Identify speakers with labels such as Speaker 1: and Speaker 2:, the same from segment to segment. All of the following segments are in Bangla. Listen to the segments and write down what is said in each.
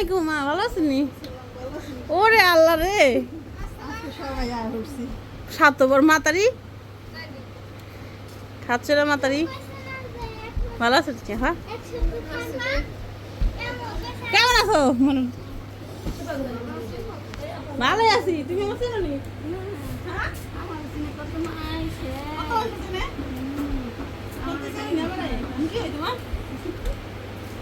Speaker 1: আলাইকুম মা ভালো আছেন নি? ওরে আল্লাহ রে। সাতবার মাতারি। খাচ্ছে রে মাতারি। ভালো আছো তুমি হ্যাঁ? কেমন আছো? মনে ভালো আছি। তুমি আছো না?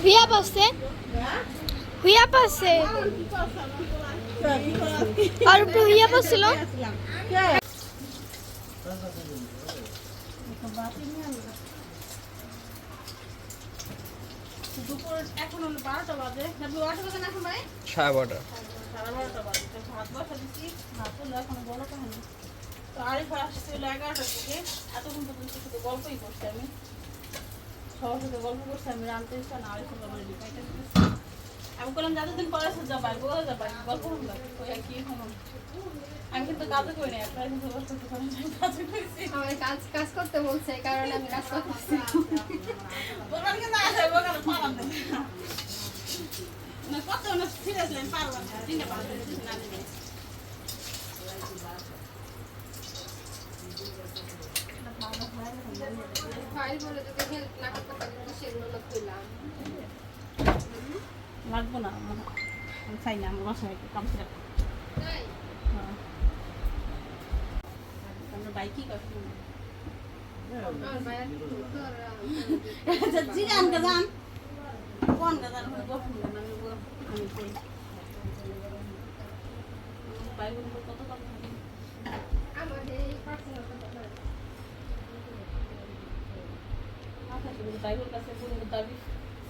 Speaker 2: হুইয়া পাচ্ছে হুইয়া পাচ্ছে আর একটু হুইয়া পাচ্ছিল
Speaker 1: দুপুর এখন হলো বারোটা বাজে। না বারোটা বাজে না এখন ভাই?
Speaker 3: সাড়ে বারোটা।
Speaker 1: সাড়ে বারোটা বাজে। তো ভাত বসা দিচ্ছি ভাত হলো এখনও বড় কাহিনী তো আরিফ আসছে হলো এগারোটার দিকে এতক্ষণ পর্যন্ত শুধু গল্পই করছি আমি। সবার সাথে গল্প করছি আমি রানতে ইচ্ছা না আরিফ আমার ডিপাইটা আমি বললাম যতদিন পরে সে যাবাই বলে যাবাই গল্প হলো ওই কি হলো? আমি কিন্তু কাজও করি না আপনারা কিন্তু বসে কাজও
Speaker 4: আমার কাজ কাজ করতে বলছে এই কারণে আমি কাজ করতেছি।
Speaker 1: বোকার কিন্তু আসে বোকার পালাম না না। কত না সিরিয়াসলি আমি পারলাম না দিনে পারলাম না দিনে
Speaker 4: ফাইল বলে যদি হেল্প না করতে পারি তো সেগুলো তো খুললাম
Speaker 1: লাগবো না চাই না, আমার বাসায় একটু কাম
Speaker 4: তাই
Speaker 1: আমরা বাইকই আচ্ছা জিগান গাজান কোন কত কত
Speaker 4: আমার এই পার্সোনাল কথা
Speaker 1: কাছে পুরো দাবি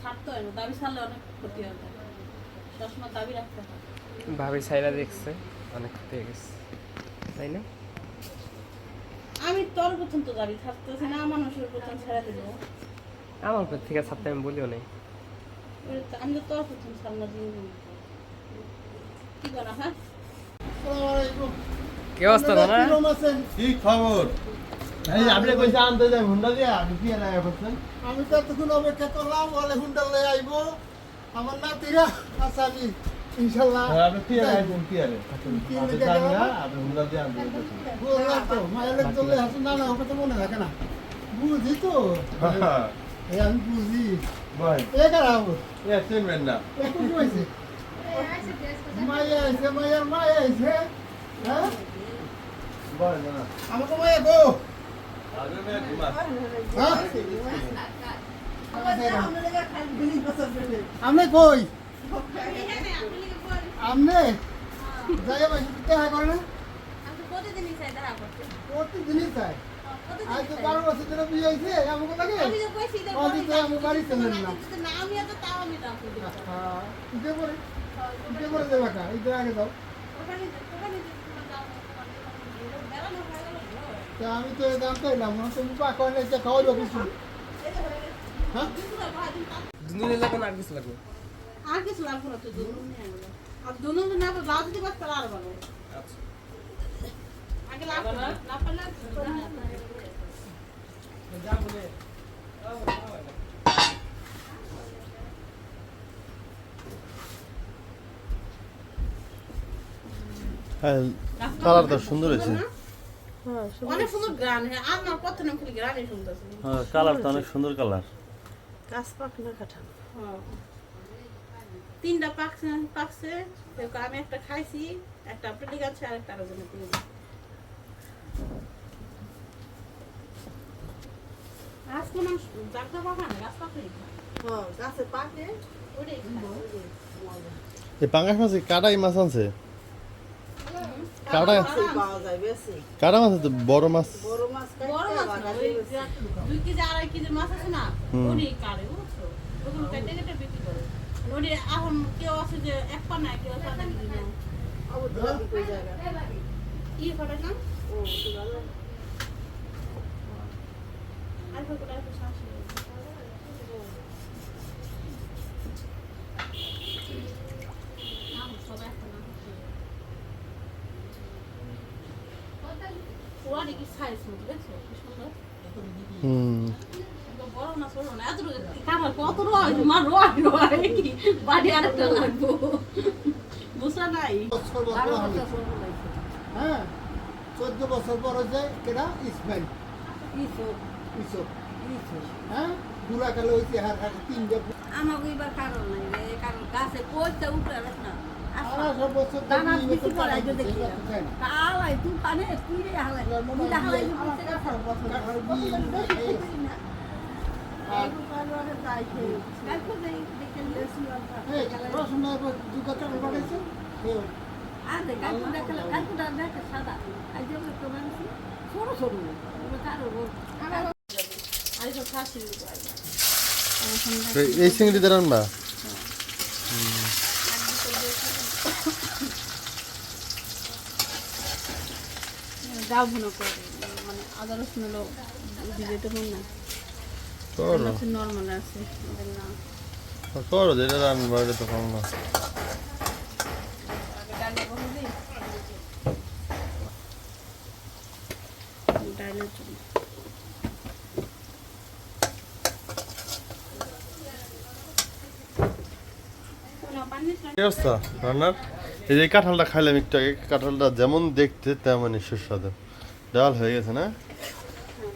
Speaker 1: ছাড়তে হয় না, দাবি ছাড়লে অনেক ক্ষতি হবে সবসময় দাবি রাখতে হয়
Speaker 3: ভাবি সাইরা দেখছে অনেক গেছে। তাই না?
Speaker 1: আমি তোর প্রথম তো দাবি থাকতেছি না মানুষের প্রথম ছেড়ে দেবো।
Speaker 3: আমার উপর থেকে ছাড়তে আমি বলিও নাই।
Speaker 1: আমি তো তোর প্রথম সামনে দিয়ে কি করা হ্যাঁ?
Speaker 3: কি অবস্থা না
Speaker 5: কি খবর?
Speaker 6: এই আপনি কইছে আনতে যাই হুন্ডা দিয়া আমি কি না আমি তো এতক্ষণ অপেক্ষা করলাম বলে হুন্ডা লয়ে আইবো। আমার নাতিরা আচ্ছা আমি ইনশাল্লাহ
Speaker 5: আপনি কি আর আইছেন কি আর আপনি
Speaker 6: লিখে
Speaker 5: না আপনি হুন্ডা দিয়ে আনতে গেছেন
Speaker 6: তো মায়ের চলে আসুন না না ওকে তো মনে থাকে না। বুঝি তো। আমি বুঝি।
Speaker 5: ভাই।
Speaker 6: এ কারাবো
Speaker 5: এ চিনবেন না।
Speaker 6: এখন কি হয়েছে? মাইয়া আইছে হ্যাঁ?
Speaker 5: বলেন না।
Speaker 6: আমাকে মাইয়া গো
Speaker 5: আগে মে ঘুমা
Speaker 6: হ্যাঁ? আপনি কই? আপনি যাই ভাই দেখা করে না।
Speaker 1: প্রতিদিনই চাই। দেখা করতে
Speaker 6: প্রতিদিনই চাই আজ তো বারো বছর ধরে বিয়ে হয়েছে আমাকে লাগে?
Speaker 1: আমি তো কইছি
Speaker 6: তো আমি বাড়ি চলেন না
Speaker 1: না আমি এত তাও আমি করে
Speaker 6: হ্যাঁ, ইতে করে ইতে করে দেবা কা ইতে আগে দাও।
Speaker 1: ওখানে ওখানে হয়ে
Speaker 6: তা। আমি তো এই দাম চাইলাম না তুমি পা কয়না যে খাওয়াইবা কিছু। হ্যাঁ
Speaker 3: দুদিন লাগবে না আর কিছু লাগবে?
Speaker 1: আর কিছু লাগবে না তো দুনুন আর দুনুন না তো লাভ দিতে পারতে আর ভালো
Speaker 3: আচ্ছা।
Speaker 1: আগে লাভ না পারলে
Speaker 5: কালারটা সুন্দর হয়েছে।
Speaker 1: অনেক সুন্দর গ্রান আমার কথা নাম খালি গ্রানই শুনতেছি।
Speaker 7: হ্যাঁ কালারটা অনেক সুন্দর কালার
Speaker 1: গাছ পাক না কাটা তিনটা পাকছে পাকছে। এরকম আমি একটা খাইছি একটা পেটে গেছে আর একটা আরও জন্য গাছ কোনো জাগদা পাকা না গাছ পাকলেই খায়।
Speaker 6: গাছে পাকে
Speaker 1: ওটাই খায়, ওটাই মজা।
Speaker 5: এই পাঙ্গাস মাছ কাটাই মাছ আনছে? কাটা
Speaker 6: পাওয়া যায় বেশি।
Speaker 5: কাটা মাছ তো বড় মাছ।
Speaker 6: বড় মাছ
Speaker 1: বড় মাছ না, দুই কেজি আড়াই কেজি মাছ আছে না
Speaker 5: হুম।
Speaker 1: কাটে বুঝছ? ওগুলো কেটে কেটে বিক্রি করে। ওটি এখন কেউ আছে যে এক পা নেয় কেউ আছে আধা কেজি নেয় কি করে না ও আর করে আর শাশি সব একটা না ওরা কি সাইজ মতো দেখছ কি সুন্দর
Speaker 5: হুম
Speaker 6: হ্যাঁ চোদ্দ বছর পর হচ্ছে কেনা ইসমাইল। হ্যাঁ বুড়া কালে হয়েছে হার হার তিনটে
Speaker 8: আমাকে এবার কারণ নাই কারণ গাছে পয়সা উঠে না।
Speaker 6: না।
Speaker 8: আলাই তুই কানে তুই হালাই। হালাই
Speaker 6: এই,
Speaker 5: চিংড়ি দিয়ে রান্না?
Speaker 1: যাও ভুনো মানে আদা রসুন দিবে তো না
Speaker 5: করো।
Speaker 1: নর্মাল আছে
Speaker 5: করো যেটা রান্না এটা তো না।
Speaker 1: ডালের জন্য দিস না।
Speaker 5: কি অবস্থা রান্নার? এই যে কাঁঠালটা খাইলাম একটু আগে কাঁঠালটা যেমন দেখতে তেমনই সুস্বাদু। ডাল হয়ে গেছে না?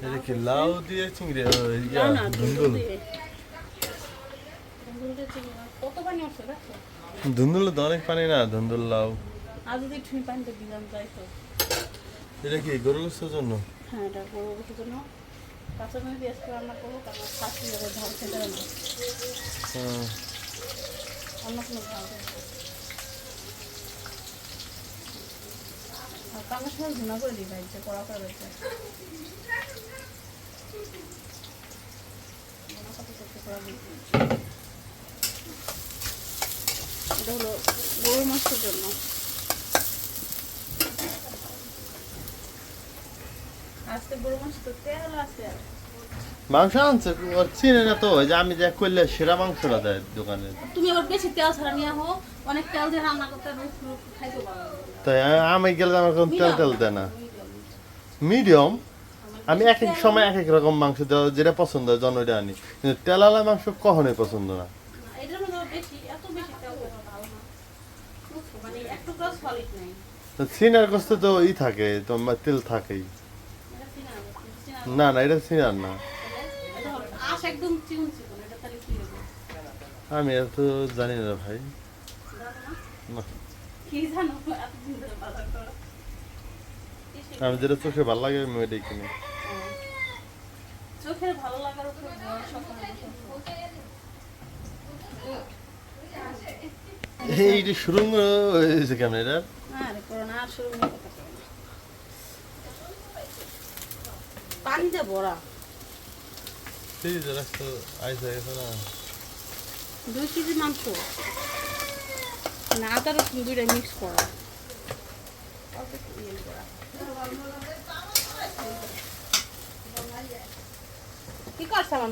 Speaker 5: এটা কি লাউ দিয়ে চিংড়ি ইয়া, ধুন্দুল ধুন্দুল তো অনেক পানি না ধুন্দুল লাউ এটা কি গরু গোস্তের জন্য
Speaker 1: হ্যাঁ এটা বড় কিছুর জন্য কাঁচামরিচ দিয়ে রান্না করব তারপর খাসি যাবে ঝাল খেতে। অন্য কোনো ঝাল দেবো না। আর সময় ঘুনা করে দিই যে কড়া করে দিই। এটা হলো গরু মাছের জন্য আজকে গরু মাছ তো তেল আছে আর
Speaker 5: মাংস আনছে ওর চিনে না তো ওই যে আমি যা করলে সেরা মাংসটা দেয় দোকানে।
Speaker 1: তুমি আবার বেশি তেল ছাড়া নিয়ে হো অনেক তেল দিয়ে রান্না করতে খাইতে পারো।
Speaker 5: তাই আমি- গেলে আমার কোনো তেল তেল দেয় না। মিডিয়াম। আমি এক এক সময় এক এক রকম মাংস দেওয়া যেটা পছন্দ হয় জন ওইটা আনি। কিন্তু তেলালা মাংস কখনোই পছন্দ না।
Speaker 1: মানে
Speaker 5: সিনার গোস্তে তো ই থাকে তোমার তেল থাকেই। না না এটা সিনার না। আমি এত জানি না ভাই। আমি যেটা চোখে ভালো লাগে আমি ওইটাই কিনি।
Speaker 1: চোখের ভালো লাগার উপর
Speaker 5: এইটা শুরু হয়েছে কেমন এটা?
Speaker 1: হ্যাঁ। পানিতে ভরা।
Speaker 5: ফ্রিজে রাখতো আইস গেছে না
Speaker 1: দুই কেজি মাংস মানে আদা রসুন দুইটা মিক্স করা একটু। কি করছে আমার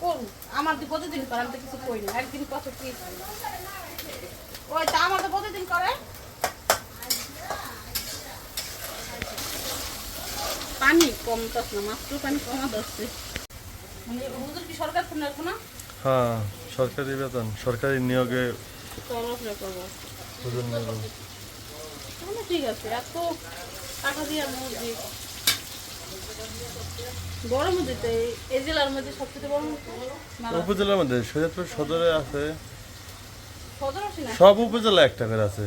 Speaker 1: কোন আমার তো প্রতিদিন করে আমি তো কিছু করি না একদিন কত কি ওই তা আমার তো প্রতিদিন করে পানি কম দশ না মাত্র পানি কমা দশছে মানে ওদের কি সরকার ফোন রাখব না?
Speaker 5: হ্যাঁ সরকারি বেতন সরকারি নিয়োগে
Speaker 1: করব। তাহলে ঠিক আছে এত টাকা দিয়ে মসজিদ বড় মসজিদ এই- এই জেলার মধ্যে সবচেয়ে বড়
Speaker 5: উপজেলার মধ্যে সৈয়দপুর সদরে আছে। সব উপজেলা একটা করে আছে।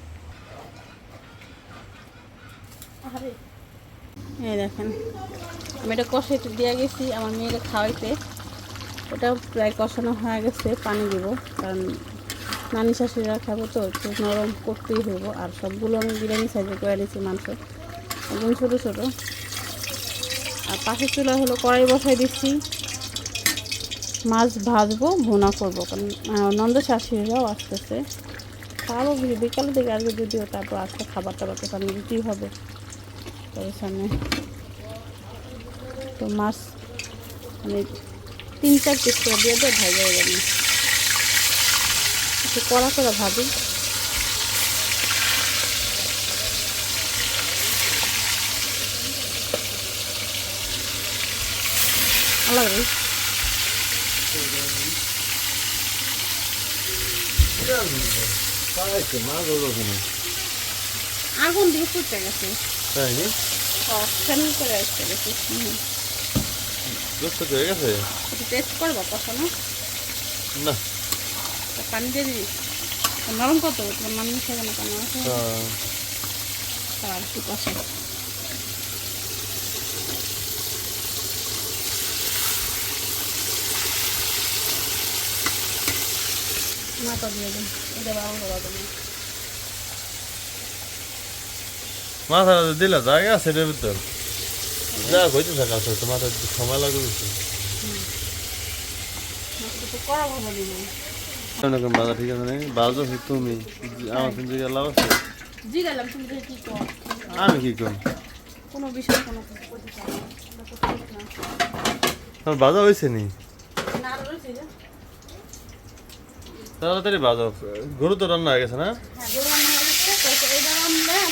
Speaker 1: এই দেখেন, আমি এটা কষাইতে দিয়ে গেছি আমার মেয়েকে খাওয়াইতে। ওটাও প্রায় কষানো হয়ে গেছে, পানি দিব, কারণ নানি শাশুড়িরা খাব তো, একটু নরম করতেই হইব। আর সবগুলো আমি বিরিয়ানি সাইজে করে নিয়েছি মাংস। একদম ছোটো ছোটো। আর পাশের চুলা হলো কড়াই বসাই দিচ্ছি। মাছ ভাজবো, ভুনা করব, কারণ নন্দ শাশুড়িরাও আসতেছে। খাব বি- বিকালের দিকে আসবে যদিও তারপর আজকে খাবার টাবার তো দিতেই হবে। তাদের তো মাছ মানে তিন চার পিস করে দিয়ে দিয়ে, ভাজা হয়ে যাবে। একটু কড়া ভাবি আলাদা আগুন দিয়ে ফুটে গেছে?
Speaker 5: তাই নি
Speaker 1: ফ্যান করে গেছে হুম।
Speaker 5: দোস্ত হয়ে গেছে?
Speaker 1: টেস্ট করব কষানো
Speaker 5: না।
Speaker 1: পানি দিয়ে দিবি। নরম কত তোমার নাম মিশে। আর কষা? মাথা দিয়ে দিন। এটা বারণ করা
Speaker 5: মাথাটা দিলে জায়গা আছে এটার ভিতর। যা হইতে থাকা আসলে তো মাথা একটু সময় লাগবে বাজার ঠিক আছে বাজার তুমি? আমার লাভ আছে?
Speaker 1: তুমি দেখে কি কর?
Speaker 5: আমি কি করি
Speaker 1: কোনো বিষয় কোনো
Speaker 5: বাজার হয়েছে নি? তাড়াতাড়ি বাজার গরু তো রান্না হয়ে গেছে না
Speaker 1: হ্যাঁ, গরু রান্না হয়ে গেছে, তো এইবার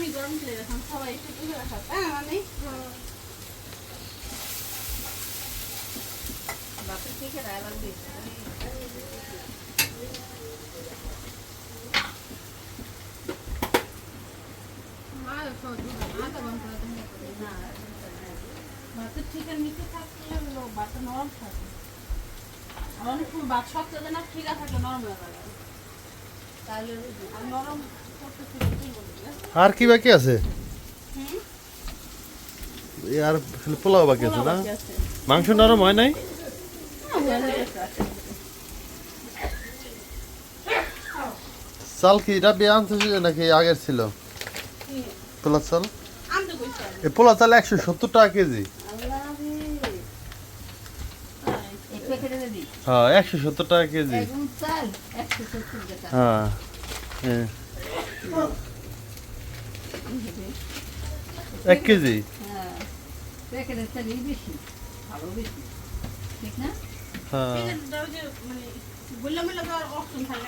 Speaker 1: আমি গরম খেলে রাখলাম, সবাই একটু একটু করে খাবে। হ্যাঁ, নানি? বাপের থেকে রায় লাগবে। ভাতের ঠিকের নিচে থাকলে হলো নরম থাকে আর অনেক সময় ভাত শক্ত না ঠিকা থাকলে নরম হয়ে যাবে তাহলে আর নরম
Speaker 5: আর কি বাকি আছে? আর পোলাও বাকি আছে না? মাংস নরম হয় নাই? চাল কি এটা বিয়ে আনতেছে নাকি আগের ছিল? পোলা চাল? এই পোলা চাল একশো সত্তর টাকা কেজি। হ্যাঁ একশো সত্তর টাকা কেজি। হ্যাঁ হ্যাঁ। এক কেজি
Speaker 8: হ্যাঁ প্যাকেটের চালই বেশি ভালো বেশি ঠিক না
Speaker 5: হ্যাঁ
Speaker 1: এই যে ধরো যে মানে বললাম বললাম তো আর অপশন থাকে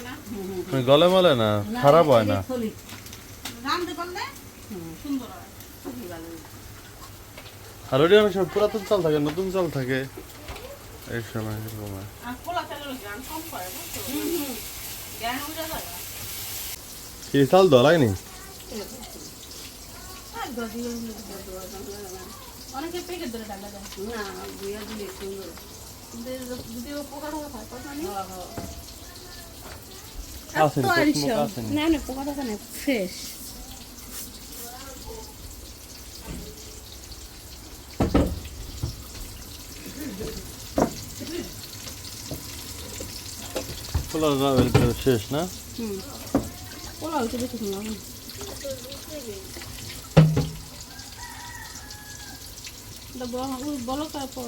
Speaker 1: না?
Speaker 5: মানে গলে মলে না। খারাপ হয় না?
Speaker 1: হয়।
Speaker 5: আর ওটি অনেক সময় পুরাতন চাল থাকে নতুন চাল থাকে। এই সময় এরকম হয়।
Speaker 1: আর খোলা চালের অনেকে ধরে টাকা দেয়।
Speaker 8: না বুয়া দিলে সুন্দর
Speaker 1: যদি পোকা টোকা খায় কথা নেই।
Speaker 5: আসেনি,
Speaker 1: এত আইসো।
Speaker 5: পোকা আসেনি।
Speaker 1: না না পোকা টোকা নেই ফ্রেশ
Speaker 5: পোলা যাবে তো শেষ না?
Speaker 1: হুম। পোলা হচ্ছে বেশি সময় হবে এটা বলো- তারপর।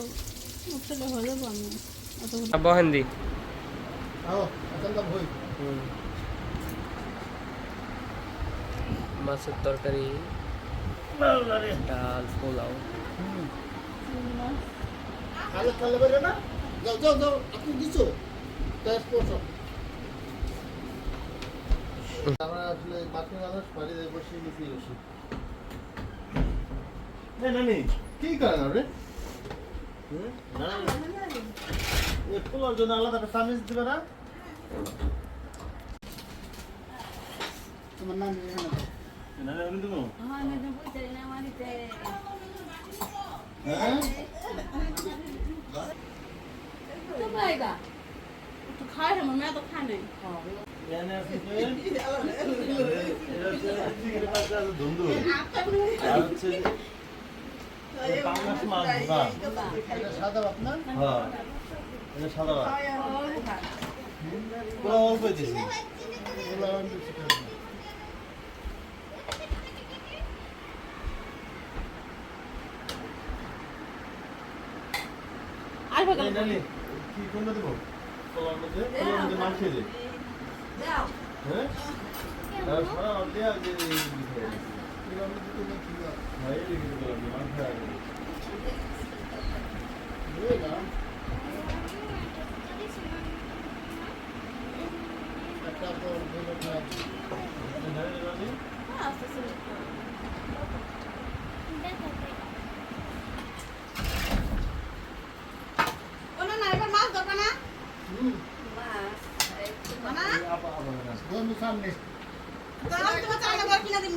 Speaker 1: উঠতে হয়ে যাব আমি।
Speaker 6: আচ্ছা ভই
Speaker 3: মাছের তরকারি ডাল পোলাও।
Speaker 6: যাও যাও যাও। আপনি দিছো।
Speaker 5: আমরা আসলে বাকি মানুষ বাড়িতে বসে নিচে বসি। এ নানি কি করেন আপনি? এ পোলার জন্য আলাদা একটা চামিচ দিবে না?
Speaker 6: তোমার নাম
Speaker 7: নানি আপনি দেবো।
Speaker 8: হ্যাঁ না বুঝতে না মারিতে
Speaker 5: হ্যাঁ?
Speaker 8: তো পাইগা
Speaker 1: একটু খাই আমার মেয়ে তো খায় নাই।
Speaker 7: এখানে আছে যে, এটা হচ্ছে চিংড়ি মাছ আছে ধুন্দুল। আর হচ্ছে যে, এটা পাঙ্গাস মাছ ভুনা।
Speaker 6: এটা সাদা ভাত না
Speaker 7: হ্যাঁ, এটা সাদা ভাত। পুরো অল্প দিছি।
Speaker 1: ভাগ
Speaker 7: নানি, কি কোনটা দেবো? পোলাওর মধ্যে? পোলাওর মধ্যে মাংস দে।
Speaker 8: দাও
Speaker 7: হ্যাঁ? আর সারা দেয়া যে এই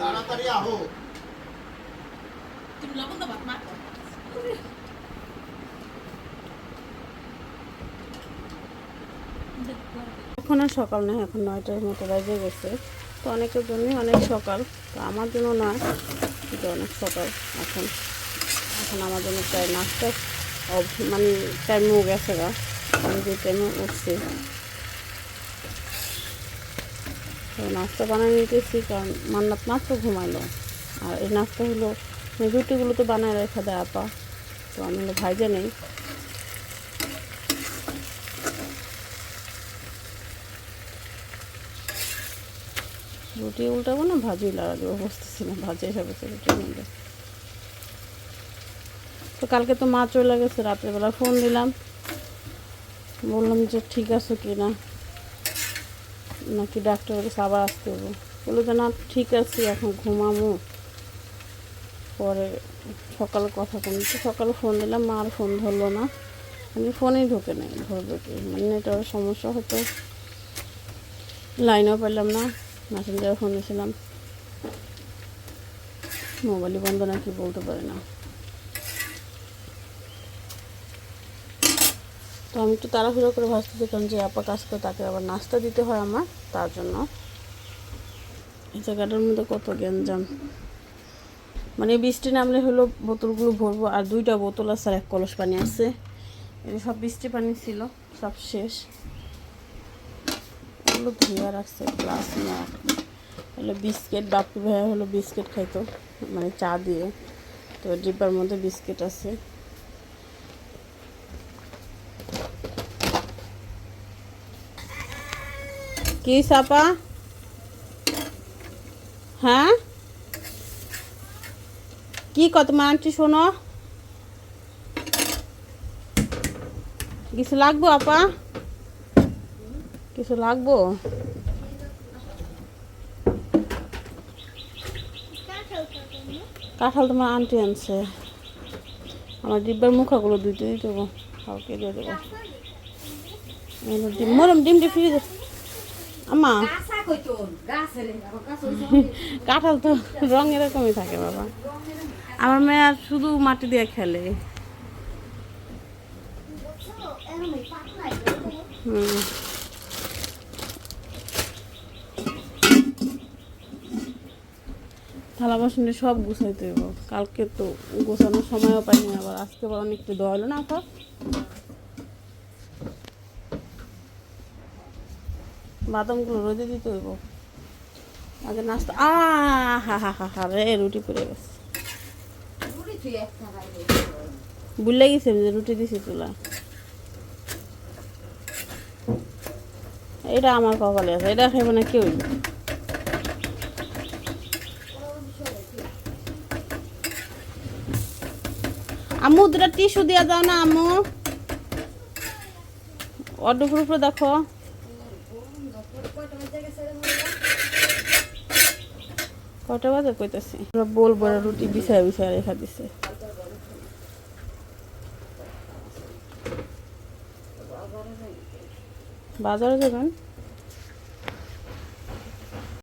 Speaker 6: তাড়াতাড়ি আহো।
Speaker 1: তুমি লবণ মাখো এখন আর সকাল নয় এখন নয়টার মতো বাজে গেছে। তো অনেকের জন্যই অনেক সকাল তো আমার জন্য নয় কিন্তু অনেক সকাল এখন। এখন আমার জন্য প্রায় অব- মানে টাইমও গেছে গা। আমি যে টাইমে উঠছি তো নাস্তা বানিয়ে নিতেছি কারণ মান্নাত মাত্র ঘুমাইলো আর এই নাস্তা হলো মানে রুটিগুলো তো বানায় রেখে দেয় আপা। তো আমি হলো ভাইজে নেই। রুটি উল্টাবো না, ভাজি লাগা দেবো বুঝতেছি না, ভাজি হিসাবে রুটির মধ্যে তো কালকে তো মা চলে গেছে রাত্রেবেলা ফোন দিলাম। বললাম যে ঠিক আছে কি না নাকি ডাক্তারের কাছে আবার আসতে হবে। বলল যে না, ঠিক আছে, এখন ঘুমামো পরে সকালে কথা বলি তো সকালে ফোন দিলাম, মা আর ফোন ধরলো না। আমি ফোনেই ঢুকে নেই, ধরবে কি? মানে নেটওয়ার্কের সমস্যা হতো। লাইনও পেলাম না মেসেঞ্জারে ফোন দিয়েছিলাম। মোবাইলই বন্ধ নাকি বলতে পারি না। আমি একটু তাড়াহুড়ো করে ভাজতে দিতাম যে আপা কাজ করে তাকে আবার নাস্তা দিতে হয় আমার, তার জন্য। এই জায়গাটার মধ্যে কত গ্যাঞ্জাম। মানে বৃষ্টি নামলে হলো বোতলগুলো ভরবো, আর দুইটা বোতল আছে আর এক কলস পানি আছে। এটা সব বৃষ্টি পানি ছিল, সব শেষ। এগুলো ধুয়ে রাখছে, গ্লাস না হলো বিস্কিট, বাপু ভাইয়া হলো বিস্কিট খাইতো মানে চা দিয়ে। তো ডিব্বার মধ্যে বিস্কিট আছে। কি সাপা হ্যাঁ কি কত মানছি শোনো। কিছু লাগবো, আপা? কিছু লাগবো? কাঁঠাল তোমার আন্টি আনছে। আমার ডিব্বার মুখাগুলো দিতে দেবো কাউকে দিয়ে দেবো। ডিম, মরম ডিমটি ফ্রিজে আমা কাঁঠাল তো রং এরকমই থাকে বাবা। আমার মেয়ে আর শুধু মাটি দিয়ে খেলে। হুম। থালা বাসনে সব গুছাইতে হইব। কালকে তো গোছানোর সময়ও পাইনি আবার আজকে আবার অনেকটা দেওয়া হলো না আপা বাদামগুলো রোদে দিতে হইব। আগে নাস্তা আ হা হা হা হা রে রুটি পড়ে গেছে। ভুলে গেছি যে রুটি দিছি তোলা এটা আমার কপালে আছে এটা খাইব না কেউ আম্মু দুটা টিস্যু দিয়া দাও না আম্মু। অর্ডার উপরে দেখো। কয়টা বাজে কইতেছি? বলব না, রুটি বিছায় বিছায় রেখা দিছে। বাজারে যাবেন?